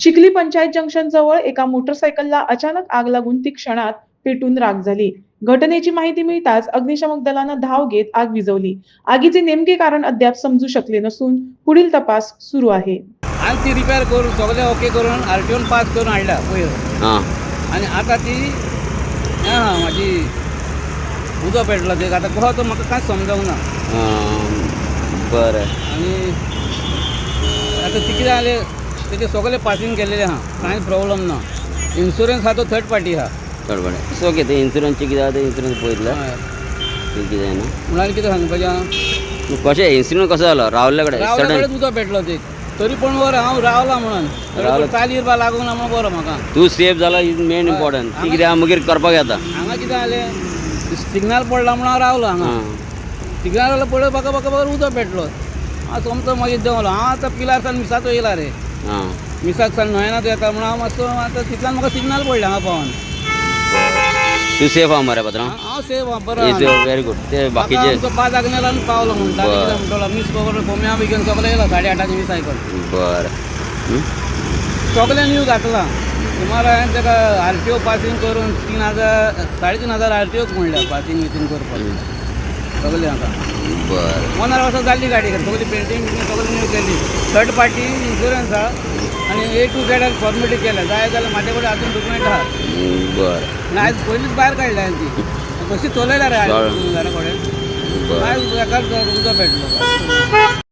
Chikhli panchayat junction जवळ एका मोटरसायकलला अचानक आग लागून ती क्षणात पेटून राख झाली. घटनेची माहिती मिळताच अग्निशमक दलानं धाव घेत आग विझवली. आगीचे नेमके कारण अद्याप समजू शकले नसून पुढील तपास सुरू आहे. आणि ती रिपेअर करून सगळें ओके करून आर टी ओन पास करून हाडल्या पयर आं आनी आतां ती म्हाजी उदक पेटलो ते आतां कहो तो म्हाका कांयच समजूंक ना बरें. आनी आतां ती कितें जालें तेजे सगळें पासींग केलेलें आहा कांयच प्रॉब्लम ना. इन्शुरन्स आहा तो थर्ड पार्टी आहा चड बरें सो ओके ते इन्शुरन्सचे कितें आहा? ते इन्शुरन्स पळयतले हय. ते कितें जायना म्हळ्यार कितें सांगपाचें आहा कशें इन्सिडंट कसो जालो रावल्ले कडेन रावल्या सडन उदक पेटलो ते तरी पूण बरो हांव रावला म्हणून. रावला. चाली बा लागूंक ना म्हणून बरो म्हाका तूं सेफ जाला इज मेन. इम्पॉर्टंट ती कितें आहा? मागीर करपाक येता हांगा कितें जालें सिग्नल पडला म्हणून हांव रावलो हांगा आं सिग्नल पळय म्हाका म्हाका म्हाका उदक पेटलो हांव सोमतो मागीर देंवलो हांव आतां पिलार सान मिसाचो येयला रे आं मिसाक सान न्हयनात येता म्हणून हांव मातसो आतां तितल्यान म्हाका सिग्नल पडलें हांगा पावन. तूं सेफ आहा मरे पात्रांव हांव सेव आहा, बरो इज. व्हेरी गुड ते बाकीचे आमचो पांच आग्नेलान पावलो म्हणटा म्हणटलो मिस खबर कोम्या बेगीन सगळें येयलो साडे आठांची मी सायकल बरें? सगळें न्यू घातला. सुमार हांवें ताका आर टी ओ पासींग करून तीन हजार साडे तीन हजार आर टी ओक म्हणल्या पासींग मिसींग करपाक सगळें हाका बरें. पंदरा वर्सां जाल्ली गाडी सगळी पेंटींग सगळी न्यू केली. थर्ड पार्टी इन्शुरन्स आहा आनी ए टू झेड फॉर्मेलिटी केल्या जाय जाल्यार म्हाजे कडेन अजून डॉक्युमेंट आहा हं, बरें. आयज पयलींच भायर काडल्या ती कशी चलयल्या रे. घरा कडेन आयज उदक पेटलो